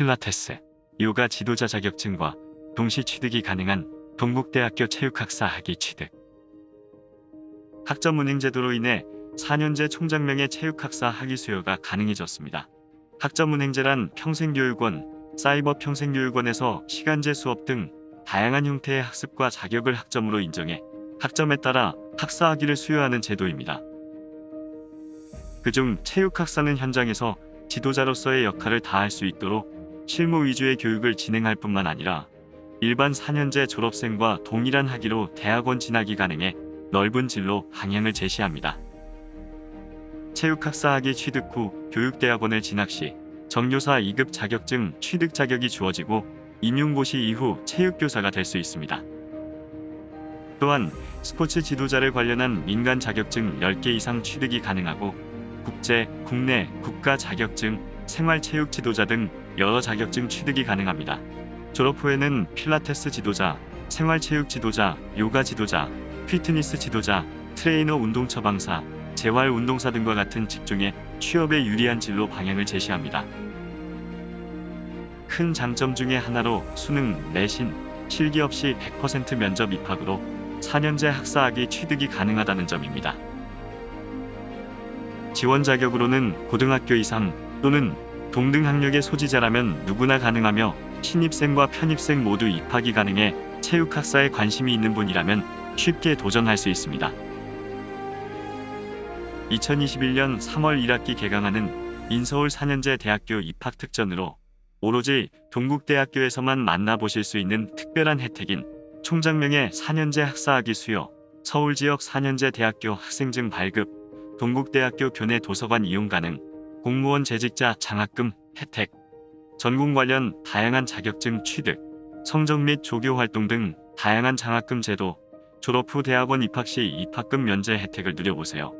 필라테스, 요가 지도자 자격증과 동시 취득이 가능한 동국대학교 체육학사 학위 취득. 학점 운행 제도로 인해 4년제 총장명의 체육학사 학위 수요가 가능해졌습니다. 학점 운행제란 평생교육원, 사이버 평생교육원에서 시간제 수업 등 다양한 형태의 학습과 자격을 학점으로 인정해 학점에 따라 학사 학위를 수여하는 제도입니다. 그중 체육학사는 현장에서 지도자로서의 역할을 다할 수 있도록 실무 위주의 교육을 진행할 뿐만 아니라 일반 4년제 졸업생과 동일한 학위로 대학원 진학이 가능해 넓은 진로 방향을 제시합니다. 체육학사 학위 취득 후 교육대학원을 진학 시 정교사 2급 자격증 취득 자격이 주어지고 임용고시 이후 체육교사가 될 수 있습니다. 또한 스포츠 지도자를 관련한 민간 자격증 10개 이상 취득이 가능하고 국제, 국내, 국가 자격증, 생활체육 지도자 등 여러 자격증 취득이 가능합니다. 졸업 후에는 필라테스 지도자, 생활체육 지도자, 요가 지도자, 피트니스 지도자, 트레이너 운동 처방사, 재활 운동사 등과 같은 직종에 취업에 유리한 진로 방향을 제시합니다. 큰 장점 중의 하나로 수능, 내신, 실기 없이 100% 면접 입학으로 4년제 학사학위 취득이 가능하다는 점입니다. 지원 자격으로는 고등학교 이상 또는 동등 학력의 소지자라면 누구나 가능하며 신입생과 편입생 모두 입학이 가능해 체육학사에 관심이 있는 분이라면 쉽게 도전할 수 있습니다. 2021년 3월 1학기 개강하는 인서울 4년제 대학교 입학 특전으로 오로지 동국대학교에서만 만나보실 수 있는 특별한 혜택인 총장명의 4년제 학사학위 수요, 서울 지역 4년제 대학교 학생증 발급, 동국대학교 교내 도서관 이용 가능, 공무원 재직자 장학금 혜택, 전공 관련 다양한 자격증 취득, 성적 및 조교 활동 등 다양한 장학금 제도, 졸업 후 대학원 입학 시 입학금 면제 혜택을 누려보세요.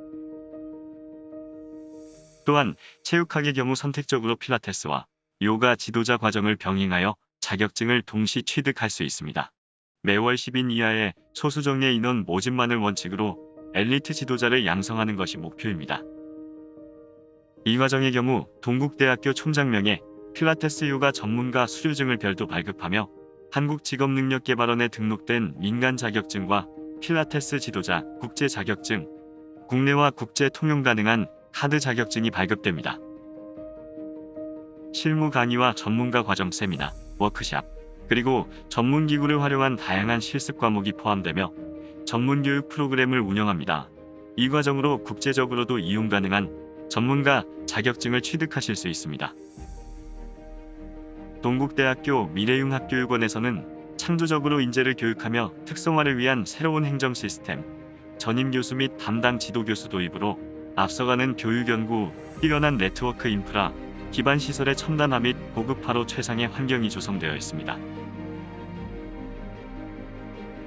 또한 체육학의 경우 선택적으로 필라테스와 요가 지도자 과정을 병행하여 자격증을 동시 취득할 수 있습니다. 매월 10인 이하의 소수 정예 인원 모집만을 원칙으로 엘리트 지도자를 양성하는 것이 목표입니다. 이 과정의 경우 동국대학교 총장명에 필라테스 요가 전문가 수료증을 별도 발급하며 한국직업능력개발원에 등록된 민간 자격증과 필라테스 지도자 국제 자격증, 국내와 국제 통용 가능한 카드 자격증이 발급됩니다. 실무 강의와 전문가 과정 세미나, 워크샵, 그리고 전문 기구를 활용한 다양한 실습 과목이 포함되며 전문 교육 프로그램을 운영합니다. 이 과정으로 국제적으로도 이용 가능한 전문가 자격증을 취득하실 수 있습니다. 동국대학교 미래융합교육원에서는 창조적으로 인재를 교육하며 특성화를 위한 새로운 행정 시스템, 전임 교수 및 담당 지도 교수 도입으로 앞서가는 교육 연구, 뛰어난 네트워크 인프라, 기반 시설의 첨단화 및 고급화로 최상의 환경이 조성되어 있습니다.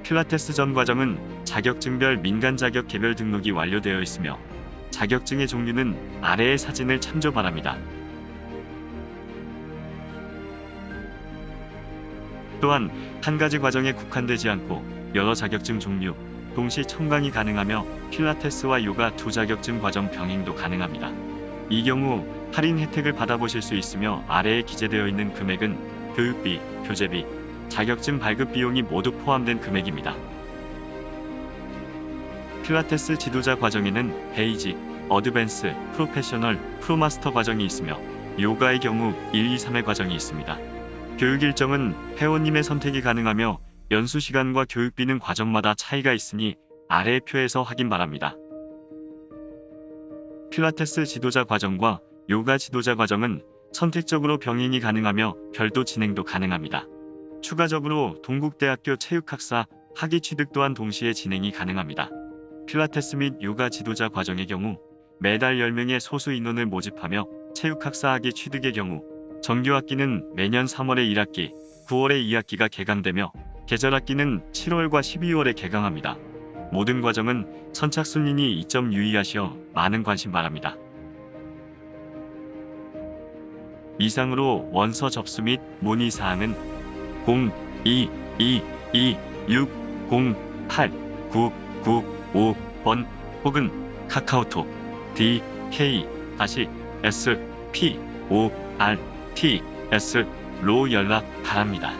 필라테스 전 과정은 자격증별 민간 자격 개별 등록이 완료되어 있으며 자격증의 종류는 아래의 사진을 참조 바랍니다. 또한 한 가지 과정에 국한되지 않고 여러 자격증 종류, 동시 첨강이 가능하며 필라테스와 요가 두 자격증 과정 병행도 가능합니다. 이 경우 할인 혜택을 받아보실 수 있으며 아래에 기재되어 있는 금액은 교육비, 교재비, 자격증 발급 비용이 모두 포함된 금액입니다. 필라테스 지도자 과정에는 베이직, 어드밴스, 프로페셔널, 프로마스터 과정이 있으며 요가의 경우 1, 2, 3의 과정이 있습니다. 교육 일정은 회원님의 선택이 가능하며 연수 시간과 교육비는 과정마다 차이가 있으니 아래 표에서 확인 바랍니다. 필라테스 지도자 과정과 요가 지도자 과정은 선택적으로 병행이 가능하며 별도 진행도 가능합니다. 추가적으로 동국대학교 체육학사 학위 취득 또한 동시에 진행이 가능합니다. 필라테스 및 요가 지도자 과정의 경우 매달 10명의 소수 인원을 모집하며 체육학사 학위 취득의 경우 정규학기는 매년 3월에 1학기, 9월에 2학기가 개강되며 계절학기는 7월과 12월에 개강합니다. 모든 과정은 선착순위니 이 점 유의하시어 많은 관심 바랍니다. 이상으로 원서 접수 및 문의 사항은 0222608995번 혹은 카카오톡 d k s p o r t s 로 연락 바랍니다.